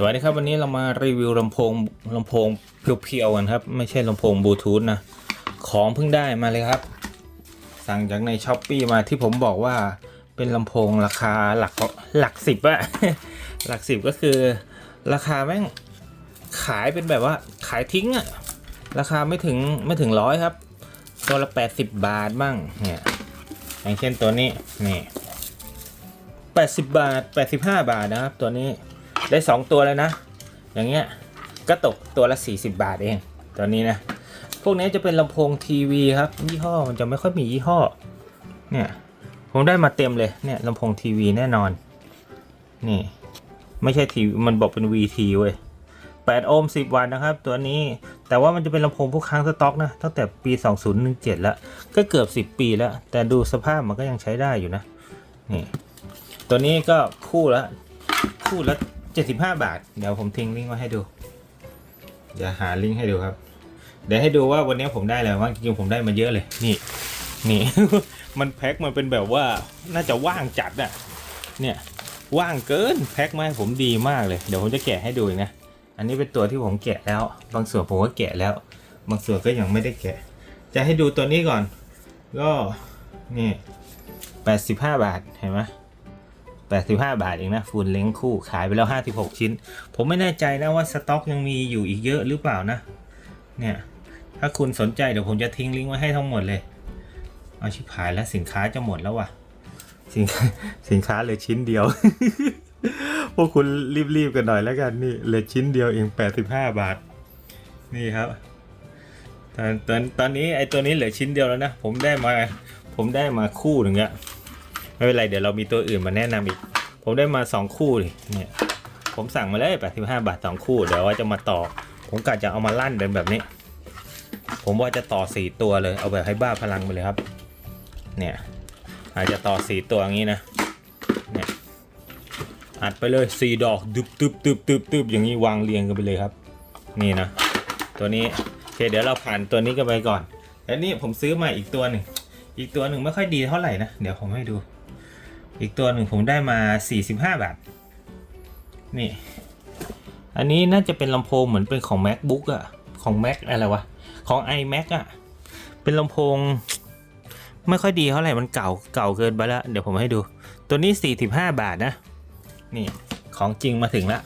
สวัสดีครับวันนี้เรามารีวิวลำโพงลำโพงเพียวๆกันครับ ไม่ใช่ลำโพงบลูทูธนะ ของเพิ่งได้มาเลยครับ สั่งจากในช้อปปีมาที่ผมบอกว่าเป็นลำโพงราคาหลักหลักสิบอะหลักสิบก็คือ ราคาแม่งขายเป็นแบบว่าขายทิ้งอะราคาไม่ถึงไม่ถึงร้อยครับ ตัวละ 80 บาทบ้างเนี่ยอย่างเช่นตัวนี้นี่80 บาท 85 บาทนะครับตัวนี้ ได้ 2 ตัวแล้วนะ อย่างเงี้ยก็ตกตัวละ 40 บาทเองตัวนี้นะ พวกนี้จะเป็นลำโพงทีวีครับยี่ห้อมันจะไม่ค่อยมียี่ห้อเนี่ยผมได้มาเต็มเลยเนี่ยลำโพงทีวีแน่นอน นี่ ไม่ใช่ทีมันบอกเป็น VT เว้ย8โอห์ม10 วัตต์นะครับ ตัวนี้แต่ว่ามันจะเป็นลำโพงพวกค้างสต็อกนะตั้งแต่ปี 2017 แล้ว ก็เกือบ 10 ปีแล้ว แต่ดูสภาพมันก็ยังใช้ได้อยู่นะนี่ตัวนี้ก็คู่ละคู่ละ 75 บาท เดี๋ยวผมทิ้งลิงก์ไว้ให้ดูเดี๋ยวหาลิงก์ให้ดูครับ เดี๋ยวให้ดูว่าวันนี้ผมได้อะไรบ้างจริงๆผมได้มาเยอะเลย นี่ นี่ มันแพ็คมันเป็นแบบว่าน่าจะว่างจัดอะเนี่ยว่างเกินแพ็คมาให้ผมดีมากเลย เดี๋ยวผมจะแกะให้ดูอีกนะ อันนี้เป็นตัวที่ผมแกะแล้ว บางส่วนผมก็แกะแล้ว บางส่วนก็ยังไม่ได้แกะ จะให้ดูตัวนี้ก่อน ก็นี่85 บาทเห็นไหม 85 บาทเองนะฟูลเล้งคู่ขายไปแล้ว 56 ชิ้น ผมไม่แน่ใจนะว่าสต็อกยังมีอยู่อีกเยอะหรือเปล่านะ เนี่ย ถ้าคุณสนใจเดี๋ยวผมจะทิ้งลิงก์ไว้ให้ทั้งหมดเลย เอาชิบหายแล้วสินค้าจะหมดแล้วว่ะ สินค้าสินค้าเหลยชิ้นเดียว พวกคุณรีบๆกันหน่อยแล้วกันนี่เหลือชิ้นเดียวเอง 85 บาท นี่ครับตอนตอนตอนนี้ไอตัวนี้เหลือชิ้นเดียวแล้วนะ ผมได้มาผมได้มาคู่หนึ่งอะ ไม่เป็นไรเดี๋ยวเรามีตัวอื่นมาแนะนำอีก ผมได้มาสองคู่ดิเนี่ยผมสั่งมาเลย85 บาทสองคู่ เดี๋ยวว่าจะมาต่อ ผมกะจะเอามาลั่นเป็นแบบนี้ ผมว่าจะต่อสี่ตัวเลยเอาแบบให้บ้าพลังไปเลยครับ เนี่ยอาจจะต่อสี่ตัวอย่างนี้นะเนี่ยอัดไปเลยสี่ดอกดึบดึบดึบดึบดึบอย่างนี้วางเรียงกันไปเลยครับ นี่นะ ตัวนี้โอเคเดี๋ยวเราผ่านตัวนี้กันไปก่อนแล้วนี่ผมซื้อมาอีกตัวหนึ่งอีกตัวหนึ่งไม่ค่อยดีเท่าไหร่นะ เดี๋ยวผมให้ดู อีกตัวหนึ่งผมได้มา 45 บาท นี่ อันนี้น่าจะเป็นลำโพงเหมือนเป็นของ macbook อะของ mac อะไรวะ ของ iMac อะเป็นลำโพง ไม่ค่อยดีเท่าไหร่ มันเก่า เก่าเกินไปแล้ว เดี๋ยวผมให้ดู ตัวนี้ 45 บาทนะ นี่ ของจริงมาถึงแล้ว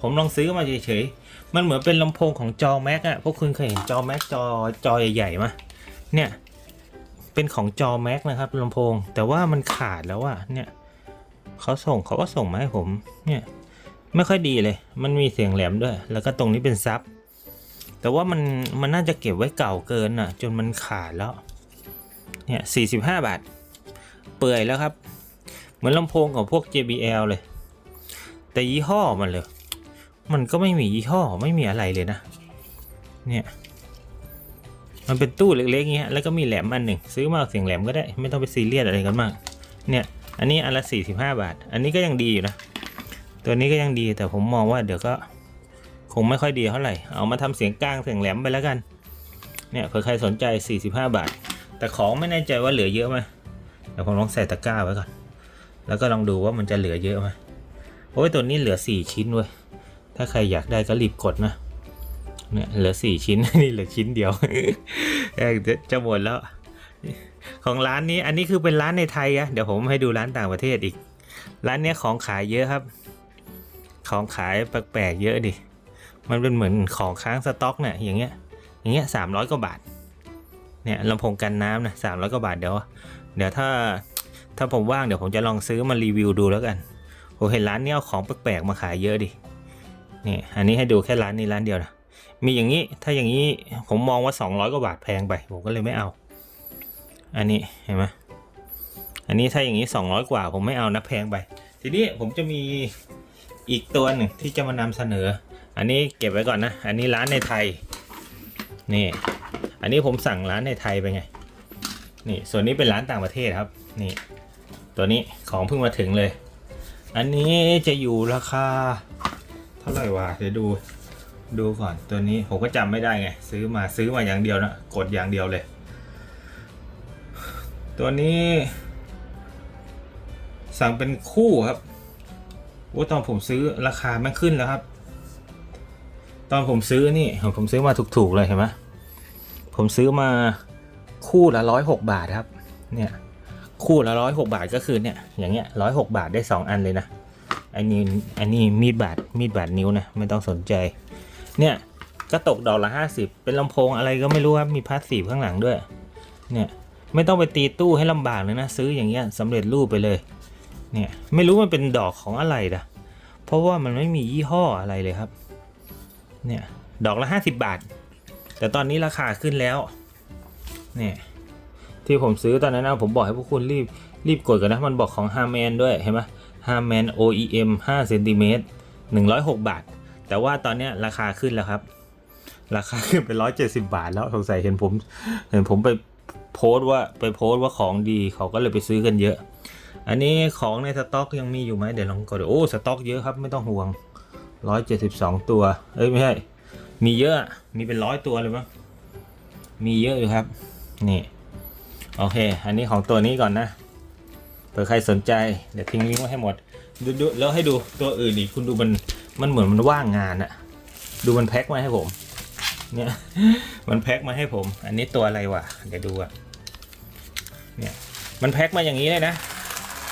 ผมลองซื้อมาเฉยๆ มันเหมือนเป็นลำโพงของจอ Mac อะพวกคุณเคยเห็นจอ Mac จอจอใหญ่ๆมะเนี่ย เป็นของจอ Mac นะครับลำโพง แต่ว่ามันขาดแล้วอะเนี่ยเขาส่งเขาก็ส่งมาให้ผมเนี่ยไม่ค่อยดีเลย มันมีเสียงแหลมด้วย แล้วก็ตรงนี้เป็นซับ แต่ว่ามันมันน่าจะเก็บไว้เก่าเกินอะ จนมันขาดแล้ว เนี่ยสี่สิบห้าบาท เปื่อยแล้วครับ เหมือนลำโพงของพวก JBL เลย แต่ยี่ห้อมันเลย มันก็ไม่มียี่ห้อไม่มีอะไรเลยนะ เนี่ย มันเป็นตู้เล็กๆเงี้ยแล้วก็มีแหลมอันหนึ่งซื้อมาเอาเสียงแหลมก็ได้ไม่ต้องไปซีเรียสอะไรกันมาก เนี่ยอันนี้อันละ45 บาท อันนี้ก็ยังดีอยู่นะ ตัวนี้ก็ยังดีแต่ผมมองว่าเดี๋ยวก็คงไม่ค่อยดีเท่าไหร่ เอามาทำเสียงกลางเสียงแหลมไปแล้วกัน เนี่ยเผื่อใครสนใจ 45 บาท แต่ของไม่แน่ใจว่าเหลือเยอะไหมเดี๋ยวผมลองใส่ตะกร้าไว้ก่อน แล้วก็ลองดูว่ามันจะเหลือเยอะไหมโอ้ยตัวนี้เหลือ 4 ชิ้นเว้ย ถ้าใครอยากได้ก็รีบกดนะ เนี่ยเหลือ4ชิ้น นี่เหลือชิ้นเดียวเดี๋ยวจะหมดแล้ว ของร้านนี้อันนี้คือเป็นร้านในไทยอะเดี๋ยวผมให้ดูร้านต่างประเทศอีก ร้านเนี้ยของขายเยอะครับ ของขายแปลกๆเยอะดิ มันเป็นเหมือนของค้างสต็อกเนี่ยอย่างเงี้ย อย่างเงี้ยสามร้อยกว่าบาท เนี่ยลำโพงกันน้ำนะสามร้อยกว่าบาทเดี๋ยว เดี๋ยวถ้าถ้าผมว่างเดี๋ยวผมจะลองซื้อมารีวิวดูแล้วกันผมเห็นร้านเนี้ยเอาของแปลกๆมาขายเยอะดิ นี่อันนี้ให้ดูแค่ร้านนี้ร้านเดียวนะ มีอย่างนี้ถ้าอย่างนี้ผมมองว่า 200 กว่าบาทแพงไปผมก็เลยไม่เอา อันนี้เห็นไหมอันนี้ถ้าอย่างนี้ 200 กว่า ผมไม่เอานะแพงไป ทีนี้ผมจะมีอีกตัวหนึ่งที่จะมานำเสนอ อันนี้เก็บไว้ก่อนนะ อันนี้ร้านในไทย นี่ อันนี้ผมสั่งร้านในไทยไปไง นี่ ส่วนนี้เป็นร้านต่างประเทศครับ นี่ ตัวนี้ของเพิ่งมาถึงเลย อันนี้จะอยู่ราคา เท่าไหร่วะเดี๋ยวดู ดูก่อนตัวนี้ผมก็จำไม่ได้ไง ซื้อมาซื้อมาอย่างเดียวนะ กดอย่างเดียวเลย ตัวนี้ สั่งเป็นคู่ครับว่าตอนผมซื้อราคาแม่ขึ้นแล้วครับ ตอนผมซื้อนี่ผมซื้อมาถูกๆเลยเห็นไหมผมซื้อมาคู่ละร้อยหกบาทครับ เนี่ยคู่ละร้อยหกบาทก็คือเนี่ยอย่างเงี้ยร้อยหกบาทได้สองอันเลยนะอันนี้อันนี้มีดบาดมีดบาดนิ้วนะ ไม่ต้องสนใจ เนี่ยก็ตกดอกละห้าสิบเป็นลำโพงอะไรก็ไม่รู้ครับมีพาสซีฟข้างหลังด้วย เนี่ยไม่ต้องไปตีตู้ให้ลำบากเลยนะซื้ออย่างเงี้ยสำเร็จรูปไปเลย เนี่ยไม่รู้มันเป็นดอกของอะไรนะเพราะว่ามันไม่มียี่ห้ออะไรเลยครับ เนี่ยดอกละห้าสิบบาท แต่ตอนนี้ราคาขึ้นแล้ว เนี่ยที่ผมซื้อตอนนั้นนะผมบอกให้พวกคุณรีบรีบกดกันนะ มันบอกของ h a r m a n ด้วยเห็นไหม h a r m a n OEM 5เซนติเมตร106 บาท แต่ว่าตอนนี้ราคาขึ้นแล้วครับ ราคาขึ้นเป็น170บาทแล้วสงสัยเห็นผม เห็นผมไปโพสต์ว่าไปโพสต์ว่าของดีเขาก็เลยไปซื้อกันเยอะ อันนี้ของในสต็อกยังมีอยู่ไหมเดี๋ยวลองกดดูโอ้สต็อกเยอะครับไม่ต้องห่วง172ตัว เอ้ยไม่ใช่มีเยอะมีเป็นร้อยตัวเลยมั้งมีเยอะอยู่ครับนี่โอเค อันนี้ของตัวนี้ก่อนนะเผื่อใครสนใจ เดี๋ยวทิ้งลิงก์ไว้ให้หมด ดูดูแล้วให้ดูตัวอื่นอีกคุณดูมัน มันเหมือนมันว่างงานอะดูมันแพ็คมาให้ผม เนี่ย มันแพ็คมาให้ผม อันนี้ตัวอะไรวะ เดี๋ยวดูอะเนี่ย มันแพ็คมาอย่างนี้เลยนะ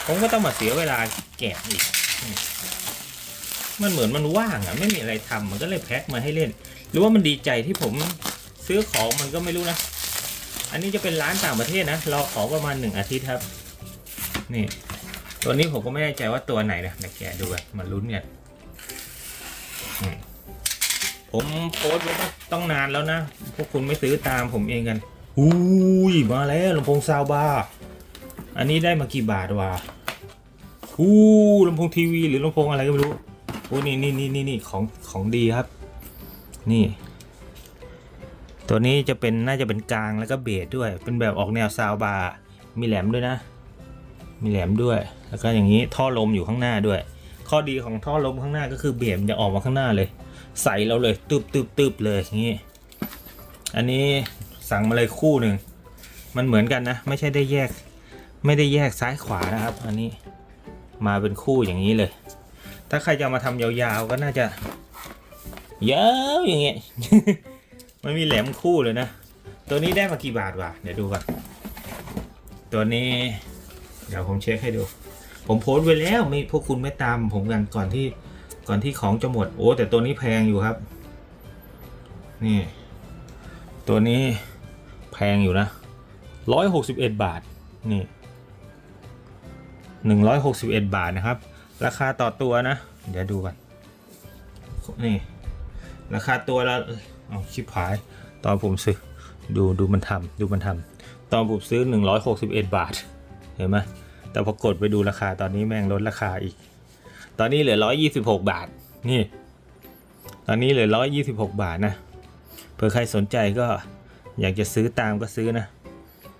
ผมก็ต้องมาเสียเวลาแกะอีก มันเหมือนมันว่างอะไม่มีอะไรทำมันก็เลยแพ็คมาให้เล่น หรือว่ามันดีใจที่ผมซื้อของมันก็ไม่รู้นะ อันนี้จะเป็นร้านต่างประเทศนะรอขอประมาณหนึ่งอาทิตย์ครับ นี่ ตัวนี้ผมก็ไม่แน่ใจว่าตัวไหนนะเดี๋ยวแกะดูกันมาลุ้นกันอืม ผมโพสต์ไว้ตั้งต้องนานแล้วนะ พวกคุณไม่ซื้อตามผมเองกันอุ้ยมาแล้วลำโพงซาวบาร์อันนี้ได้มากี่บาทวะอู้ลำโพงทีวีหรือลำโพงอะไรก็ไม่รู้โอ้นี่นี่นี่นี่นี่ของของดีครับ นี่ ตัวนี้จะเป็นน่าจะเป็นกลางแล้วก็เบสด้วย เป็นแบบออกแนวซาวบาร์มีแหลมด้วยนะ มีแหลมด้วย แล้วก็อย่างนี้ท่อลมอยู่ข้างหน้าด้วย ข้อดีของท่อลมข้างหน้าก็คือเบสมันจะออกมาข้างหน้าเลย ใส่เราเลยตึบตึบตึบเลยอย่างนี้อันนี้สั่งมาเลยคู่หนึ่งมันเหมือนกันนะ ไม่ใช่ได้แยก ไม่ได้แยกซ้ายขวานะครับ อันนี้มาเป็นคู่อย่างนี้เลย ถ้าใครจะมาทำยาวๆก็น่าจะยาวอย่างเงี้ยมันมีแหลมคู่เลยนะ ตัวนี้ได้มากี่บาทวะเดี๋ยวดูก่อนตัวนี้ เดี๋ยวผมเช็คให้ดู ผมโพสต์ไว้แล้วไม่พวกคุณไม่ตามผมกันก่อนที่ก่อนที่ของจะหมด โอ้ แต่ตัวนี้แพงอยู่ครับ นี่ ตัวนี้แพงอยู่นะร้อยหกสิบเอ็ดบาท นี่หนึ่งร้อยหกสิบเอ็ดบาทนะครับ ราคาต่อตัวนะ เดี๋ยวดูกัน นี่ ราคาตัวละเอาชิบหาย ตอนผมซื้อ ดูดูมันทำดูมันทำตอนผมซื้อ161บาท เห็นไหม แต่พอกดไปดูราคาตอนนี้แม่งลดราคาอีก ตอนนี้เหลือ 126 บาท นี่ ตอนนี้เหลือ 126 บาทนะเผื่อใครสนใจก็อยากจะซื้อตามก็ซื้อนะ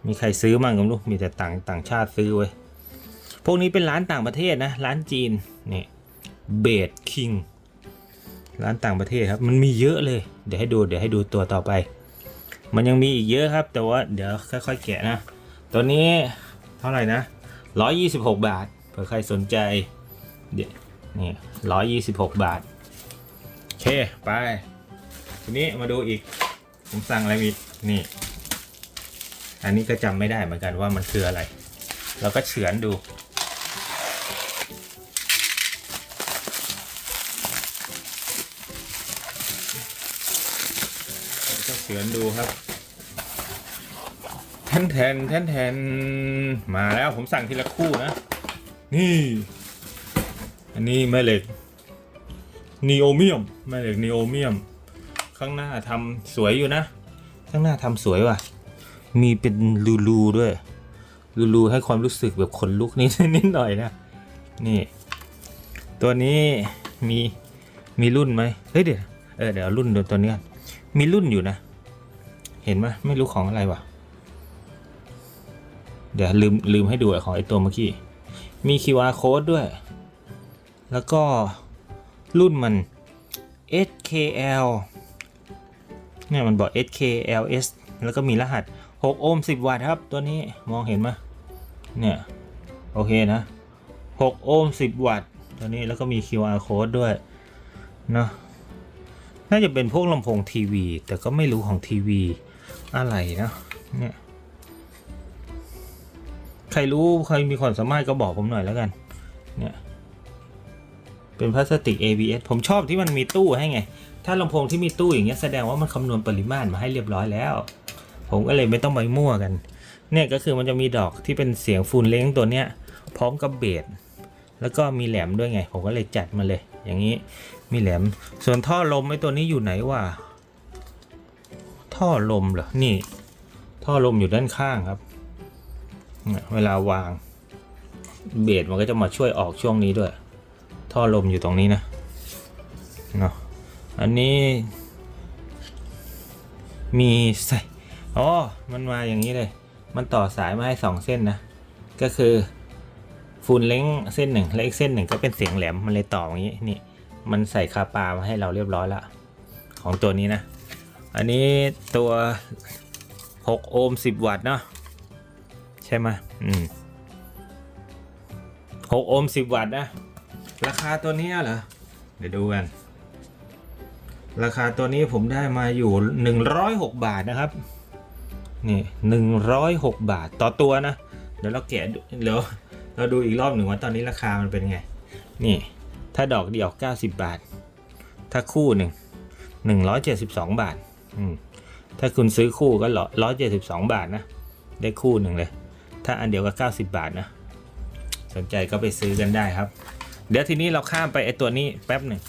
มีใครซื้อมั่งกับลูกมีแต่ต่างต่างชาติซื้อไว้ยพวกนี้เป็นร้านต่างประเทศนะ ร้านจีน นี่เบดคิง ร้านต่างประเทศครับ มันมีเยอะเลย เดี๋ยวให้ดู เดี๋ยวให้ดูตัวต่อไป มันยังมีอีกเยอะครับ แต่ว่าเดี๋ยวค่อยๆแกะนะ ตัวนี้เท่าไหร่นะ 126 บาทเผื่อใครสนใจเดี๋ยวนี่126บาท โอเค ไป ทีนี้มาดูอีก ผมสั่งอะไรอีก นี่ อันนี้ก็จำไม่ได้เหมือนกันว่ามันคืออะไร เราก็เฉือนดู ก็เฉือนดูครับ ทนแทนแทนแทนมาแล้วผมสั่งทีละคู่นะ นี่ อันนี้แม่เหล็กนีโอเมียมแม่เหล็กนีโอเมียม ข้างหน้าทำสวยอยู่นะ ข้างหน้าทำสวยว่ะ มีเป็นรูรูด้วย รูรูให้ความรู้สึกแบบขนลุกนิดนิดหน่อยนะ นี่ ตัวนี้มีมีรุ่นไหมเฮ้ยเดี๋ยวเออเดี๋ยวรุ่นตัวนี้ มีรุ่นอยู่นะ เห็นไหมไม่รู้ของอะไรวะ เดี๋ยวลืมลืมให้ดูไอของไอตัวเมื่อกี้ มี QR code ด้วย แล้วก็รุ่นมัน SKL เนี่ยมันบอก SKLS แล้วก็มีรหัส 6 โอห์ม 10 วัตต์ครับ ตัวนี้มองเห็นไหมเนี่ย โอเคนะ 6 โอห์ม 10 วัตต์ ตัวนี้แล้วก็มี QR code ด้วยเนาะน่าจะเป็นพวกลำโพงทีวี แต่ก็ไม่รู้ของทีวีอะไรนะเนี่ย ใครรู้ใครมีความสามารถก็บอกผมหน่อยแล้วกัน เนี่ยเป็นพลาสติก ABS ผมชอบที่มันมีตู้ให้ไง ถ้าลำโพงที่มีตู้อย่างเงี้ยแสดงว่ามันคำนวณปริมาตรมาให้เรียบร้อยแล้ว ผมก็เลยไม่ต้องไปมั่วกัน เนี่ยก็คือมันจะมีดอกที่เป็นเสียงฟูลเล้งตัวเนี้ย พร้อมกับเบสแล้วก็มีแหลมด้วยไง ผมก็เลยจัดมาเลย อย่างนี้มีแหลม ส่วนท่อลมไอ้ตัวนี้อยู่ไหนวะท่อลมเหรอ นี่ ท่อลมอยู่ด้านข้างครับ เวลาวางเบสมันก็จะมาช่วยออกช่วงนี้ด้วย ท่อลมอยู่ตรงนี้นะเนาะอันนี้มีใส่อ๋อมันมาอย่างนี้เลย มันต่อสายมาให้สองเส้นนะ ก็คือฟูลเล้งเส้นหนึ่งและอีกเส้นหนึ่งก็เป็นเสียงแหลมมันเลยต่ออย่างนี้นี่มันใส่คาปามาให้เราเรียบร้อยละของตัวนี้นะ อันนี้ตัว 6 โอห์ม10 วัตต์เนาะ ช่ไหมอืม6โอห์ม10วัตต์นะ ราคาตัวนี้เหรอ เดี๋ยวดูกัน ราคาตัวนี้ผมได้มาอยู่106บาทนะครับ นี่106บาทต่อตัวนะ เดี๋ยวเราแกะดูเดี๋ยวเราดูอีกรอบหนึ่งว่าตอนนี้ราคามันเป็นไง นี่ ถ้าดอกเดียว90บาท ถ้าคู่หนึ่ง172บาท อืมถ้าคุณซื้อคู่ก็ร้อยเจ็ดสิบสองบาทนะ ได้คู่หนึ่งเลย ถ้าอันเดียวก็เก้าสิบบาทนะ สนใจก็ไปซื้อกันได้ครับ เดี๋ยวทีนี้เราข้ามไปไอตัวนี้แป๊บหนึ่ง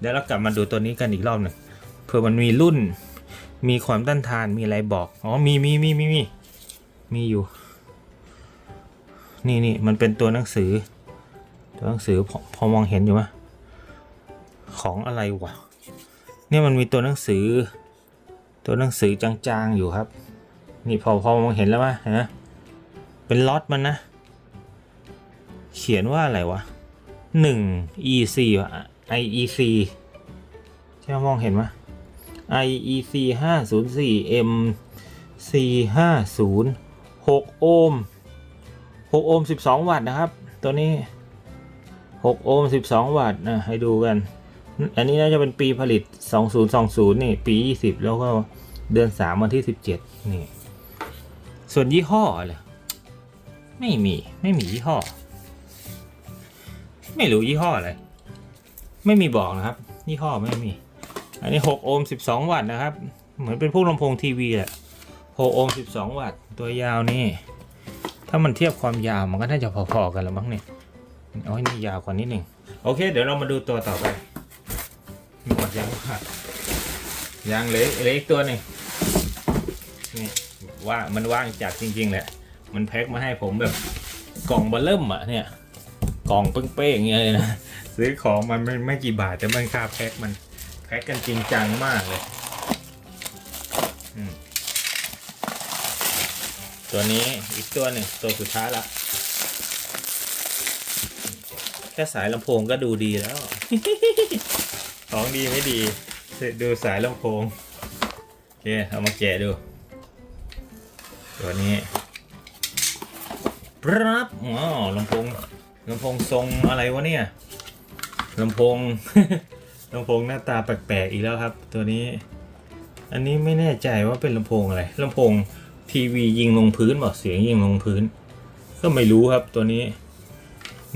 เดี๋ยวเรากลับมาดูตัวนี้กันอีกรอบหนึ่งเผื่อมันมีรุ่น มีความต้านทานมีอะไรบอกอ๋อมีมีมีมีมีมีอยู่ นี่นี่มันเป็นตัวหนังสือ ตัวหนังสือพอพอมองเห็นอยู่ไหมของอะไรวะเนี่ยมันมีตัวหนังสือ ตัวหนังสือจางๆอยู่ครับ นี่พอพอมองเห็นแล้วไหมเห็นไหม เป็นล็อตมันนะ เขียนว่าอะไรวะหนึ่ง EC วะ IEC ใช่ไหมองเห็นไหม IEC ห้าศูนย์สี่ M C ห้าศูนย์หกโอห์มหกโอห์มสิบสองวัตต์นะครับ ตัวนี้หกโอห์มสิบสองวัตต์นะให้ดูกัน อันนี้น่าจะเป็นปีผลิต2020นี่ ปี20แล้วก็เดือน3วันที่17นี่ ส่วนยี่ห้ออะไร ไม่มีไม่มียี่ห้อ ไม่รู้ยี่ห้ออะไร ไม่มีบอกนะครับ ยี่ห้อไม่มี อันนี้ 6 โอห์ม 12 วัตต์นะครับ เหมือนเป็นพวกลำโพงทีวีแหละ 6 โอห์ม 12 วัตต์ ตัวยาวนี่ ถ้ามันเทียบความยาวมันก็น่าจะพอๆกันแล้วมั้งเนี่ยโอ้ยนี่ยาวกว่านิดหนึ่งโอเค เดี๋ยวเรามาดูตัวต่อไปหมดยังวะยังเหลยเลยอีกตัวหนึ่งนี่ว่ามันว่างจากจริงๆแหละ มันแพ็คมาให้ผมแบบกล่องเบลเริ่มอะเนี่ย กล่องเป้งๆอย่างเงี้ยเลยนะซื้อของมันไม่ไม่กี่บาทแต่มันค่าแพ็คมันแพ็คกันจริงจังมากเลยตัวนี้อีกตัวหนึ่งตัวสุดท้ายละแค่สายลำโพงก็ดูดีแล้ว ของดีไม่ดีดูสายลำโพงโอเคเอามาแกะดู ตัวนี้ ปั๊บอ๋อลำโพงลำโพงทรงอะไรวะเนี่ยลำโพงลำโพงหน้าตาแปลกๆอีกแล้วครับ ตัวนี้ อันนี้ไม่แน่ใจว่าเป็นลำโพงอะไรลำโพงทีวียิงลงพื้นบอกเสียงยิงลงพื้น ก็ไม่รู้ครับตัวนี้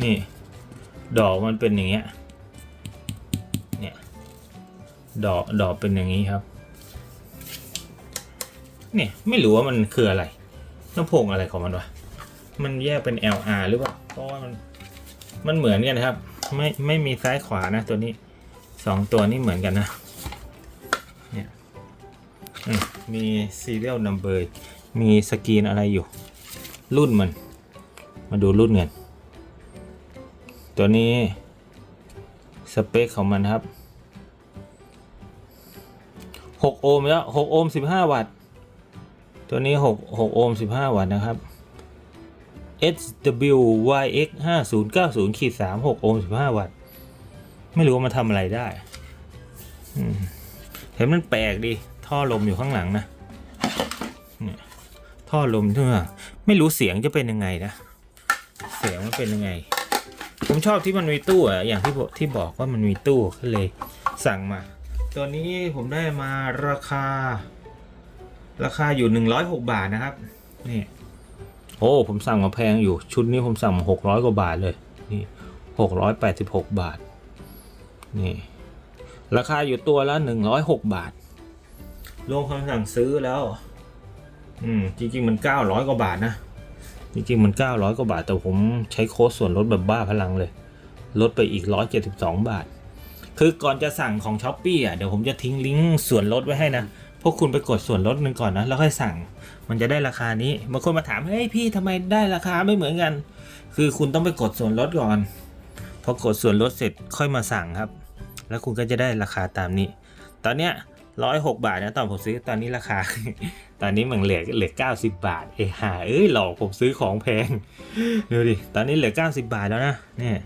นี่ ดอกมันเป็นอย่างเงี้ยเนี่ยดอกดอกเป็นอย่างนี้ครับ เนี่ยไม่รู้ว่ามันคืออะไรลำโพงอะไรของมันวะ มันแยกเป็น LR หรือเปล่า เพราะว่ามันมันเหมือนกันนะครับ ไม่ไม่มีซ้ายขวานะตัวนี้สองตัวนี้เหมือนกันนะ เนี่ยมมี serial number มีสกรีนอะไรอยู่ รุ่นมัน มาดูรุ่นเงิน ตัวนี้สเปคของมันครับ 6 โอห์มแล้ว 6 โอห์ม15 วัตต์ ตัวนี้ 6 6 โอห์ม15 วัตต์นะครับ SWYX 5090ขีด3 6 โอห์ม15 วัตต์ ไม่รู้ว่ามันทำอะไรได้เห็นมันแปลกดีท่อลมอยู่ข้างหลังนะท่อลมเท่าไม่รู้เสียงจะเป็นยังไงนะ เสียงมันเป็นยังไง ผมชอบที่มันมีตู้อะอย่างที่ที่บอกว่ามันมีตู้ก็เลยสั่งมา ตัวนี้ผมได้มาราคา ราคาอยู่ 106 บาทนะครับ นี่ โอ้ผมสั่งมาแพงอยู่ชุดนี้ผมสั่งมา600กว่าบาทเลยนี่686บาทนี่ราคาอยู่ตัวละ106บาทรวมคำสั่งซื้อแล้ว อืมจริง ๆ มัน900กว่าบาทนะจริงๆมัน900กว่าบาท แต่ผมใช้โค้ดส่วนลดแบบบ้าพลังเลย ลดไปอีก172บาท คือก่อนจะสั่งของช้อปปี้อะเดี๋ยวผมจะทิ้งลิงก์ส่วนลดไว้ให้นะ พวกคุณไปกดส่วนลดหนึ่งก่อนนะแล้วค่อยสั่ง มันจะได้ราคานี้บางคนมาถามเฮ้ยพี่ทำไมได้ราคาไม่เหมือนกัน คือคุณต้องไปกดส่วนลดก่อน พอกดส่วนลดเสร็จค่อยมาสั่งครับ แล้วคุณก็จะได้ราคาตามนี้ ตอนเนี้ยร้อยหกบาทนะตอนผมซื้อตอนนี้ราคา ตอนนี้มันเหลือเหลือเก้าสิบบาทเอ้ยหาเอ้ยหลอกผมซื้อของแพงดูดิตอนนี้เหลือเก้าสิบาทแล้วนะเนี่ย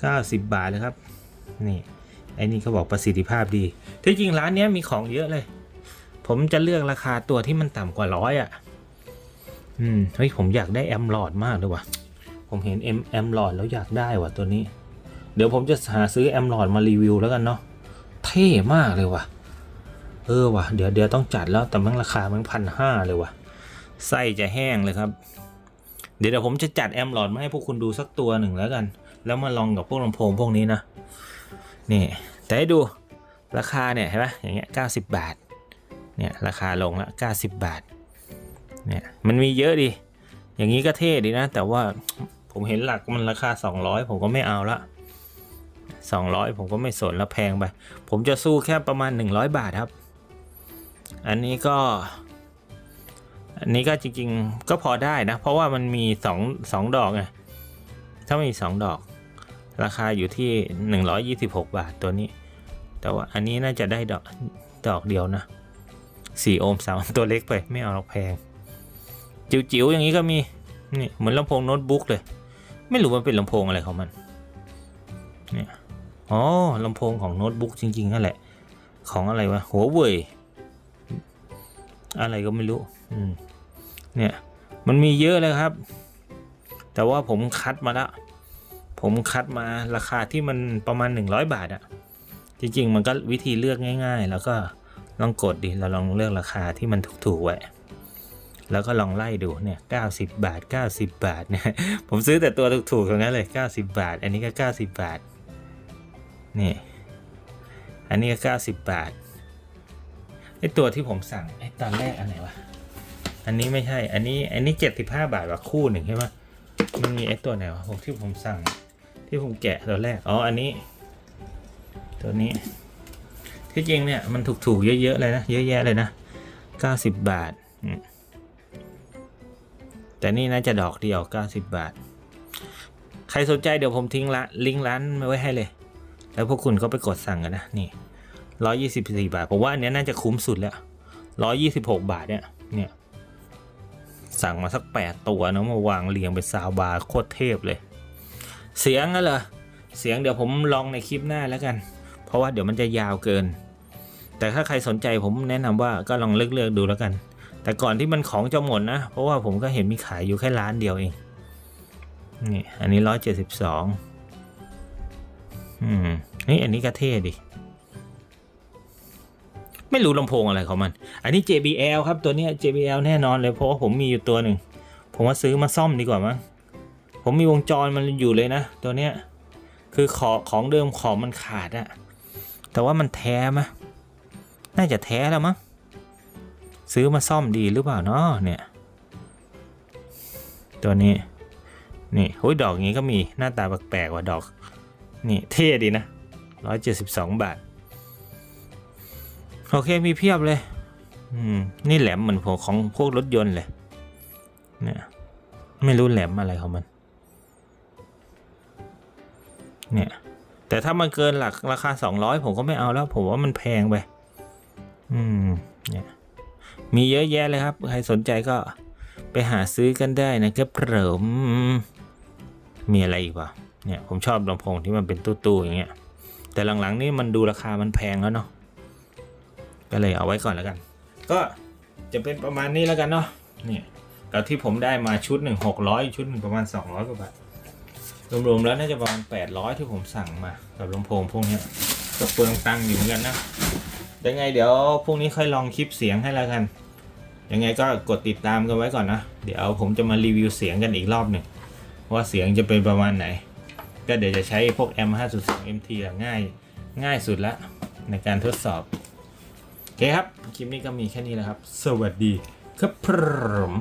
เก้าสิบบาทเลยครับนี่ไอ้นี่เขาบอกประสิทธิภาพดีที่จริงร้านเนี้ยมีของเยอะเลย ผมจะเลือกราคาตัวที่มันต่ำกว่าร้อยอะ อืม เฮ้ย ผมอยากได้แอมลอดมากเลยว่ะ ผมเห็นแอมแอมลอดแล้วอยากได้ว่ะตัวนี้ เดี๋ยวผมจะหาซื้อแอมลอดมารีวิวแล้วกันเนาะ เท่มากเลยว่ะ เออว่ะ เดี๋ยวเดี๋ยวต้องจัดแล้ว แต่มันราคามันพันห้าเลยว่ะ ไส้จะแห้งเลยครับ เดี๋ยวเดี๋ยวผมจะจัดแอมลอดมาให้พวกคุณดูสักตัวหนึ่งแล้วกัน แล้วมาลองกับพวกลำโพงพวกนี้นะ นี่ แต่ให้ดูราคาเนี่ยเห็นไหมอย่างเงี้ยเก้าสิบบาท เนี่ยราคาลงละเก้าสิบบาทเนี่ยมันมีเยอะดิอย่างนี้ก็เท่ดีนะ แต่ว่าผมเห็นหลักมันราคา 200 ผมก็ไม่เอาละ 200 ผมก็ไม่สนแล้วแพงไป ผมจะสู้แค่ประมาณ 100 บาทครับ อันนี้ก็ อันนี้ก็จริงๆ ก็พอได้นะ เพราะว่ามันมี2 2ดอกไงถ้าไม่มี 2 ดอก ราคาอยู่ที่ 126 บาทตัวนี้ แต่ว่าอันนี้น่าจะได้ดอกดอกเดียวนะ 4 โอห์มสามตัวเล็กไปไม่เอาหรอกแพง จิ๋วๆ อย่างนี้ก็มี นี่ เหมือนลำโพงโน้ตบุ๊กเลย ไม่รู้มันเป็นลำโพงอะไรของมันเนี่ยอ๋อลำโพงของโน้ตบุ๊กจริงๆนั่นแหละ ของอะไรวะหัวเว่ยอะไรก็ไม่รู้อืมเนี่ยมันมีเยอะเลยครับ แต่ว่าผมคัดมาแล้วผมคัดมาราคาที่มันประมาณ 100 บาทอะจริงๆ มันก็วิธีเลือกง่าย ๆ แล้วก็ ลองกดดิเราลองเลือกราคาที่มันถูกๆไว้แล้วก็ลองไล่ดูเนี่ย90บาท 90 บาทเนี่ยผมซื้อแต่ตัวถูกๆตรงนั้นเลย 90 บาท อันนี้ก็ 90 บาทนี่อันนี้ก็90 บาทไอตัวที่ผมสั่งไอตอนแรกอันไหนวะอันนี้ไม่ใช่อันนี้อันนี้ 75 บาทว่ะคู่หนึ่งใช่ไหมมันมีไอตัวไหนวะผมที่ผมสั่งที่ผมแกะตัวแรกอ๋ออันนี้ ตัวนี้ ที่จริงเนี่ยมันถูกๆเยอะๆเลยนะเยอะแยะเลยนะ 90 บาท แต่นี่น่าจะดอกเดียว 90 บาท ใครสนใจเดี๋ยวผมทิ้งละลิงก์ร้านไว้ให้เลย แล้วพวกคุณก็ไปกดสั่งกันนะนี่124บาท ผมว่าอันเนี้ยน่าจะคุ้มสุดแล้ว126บาทเนี่ย เนี่ย สั่งมาสัก8ตัวนะมาวางเรียงเป็นซาวบาร์โคตรเทพเลย เสียงอะเหรอ เสียงเดี๋ยวผมลองในคลิปหน้าแล้วกัน เพราะว่าเดี๋ยวมันจะยาวเกิน แต่ถ้าใครสนใจผมแนะนำว่าก็ลองเลือกเลือกๆดูแล้วกัน แต่ก่อนที่มันของจะหมดนะ เพราะว่าผมก็เห็นมีขายอยู่แค่ร้านเดียวเอง นี่ อันนี้ร้อยเจ็ดสิบสองอืม นี่อันนี้ก็เท่ดิ ไม่รู้ลำโพงอะไรของมัน อันนี้ JBL ครับตัวนี้ JBL แน่นอนเลยเพราะว่าผมมีอยู่ตัวหนึ่ง ผมว่าซื้อมาซ่อมดีกว่ามั้ง ผมมีวงจรมันอยู่เลยนะ ตัวเนี้ย คือขอของเดิมของมันขาดอะแต่ว่ามันแท้มะ น่าจะแท้แล้วมั้งซื้อมาซ่อมดีหรือเปล่าเนาะเนี่ย ตัวนี้ นี่โอ้ยดอกนี้ก็มีหน้าตาแปลกๆว่ะดอก นี่เท่ดีนะร้อยเจ็ดสิบสองบาท โอเคมีเพียบเลยอืมนี่แหลมเหมือนพวกของพวกรถยนต์เลย เนี่ยไม่รู้แหลมอะไรของมัน เนี่ย แต่ถ้ามันเกินหลักราคาสองร้อยผมก็ไม่เอาแล้ว ผมว่ามันแพงไป อืมเนี่ยมีเยอะแยะเลยครับ ใครสนใจก็ไปหาซื้อกันได้นะครับผมมีอะไรอีกวะเนี่ยผมชอบลำโพงที่มันเป็นตู้ๆอย่างเงี้ย แต่หลังๆนี่มันดูราคามันแพงแล้วเนาะก็เลยเอาไว้ก่อนแล้วกัน ก็จะเป็นประมาณนี้แล้วกันเนาะนี่กับที่ผมได้มาชุดหนึ่งหกร้อยชุดหนึ่งประมาณสองร้อยกว่าบาทรวมๆแล้วน่าจะประมาณ800ที่ผมสั่งมากับลำโพงพวกนี้ก็เปลืองตังค์อยู่เหมือนกันนะ ยังไงเดี๋ยวพรุ่งนี้ค่อยลองคลิปเสียงให้แล้วกัน ยังไงก็กดติดตามกันไว้ก่อนนะ เดี๋ยวผมจะมารีวิวเสียงกันอีกรอบหนึ่งว่าเสียงจะเป็นประมาณไหน ก็เดี๋ยวจะใช้พวก M 5 2 MT ละง่าย ง่ายสุดละในการทดสอบ โอเคครับ คลิปนี้ก็มีแค่นี้แหละครับ สวัสดีครับผม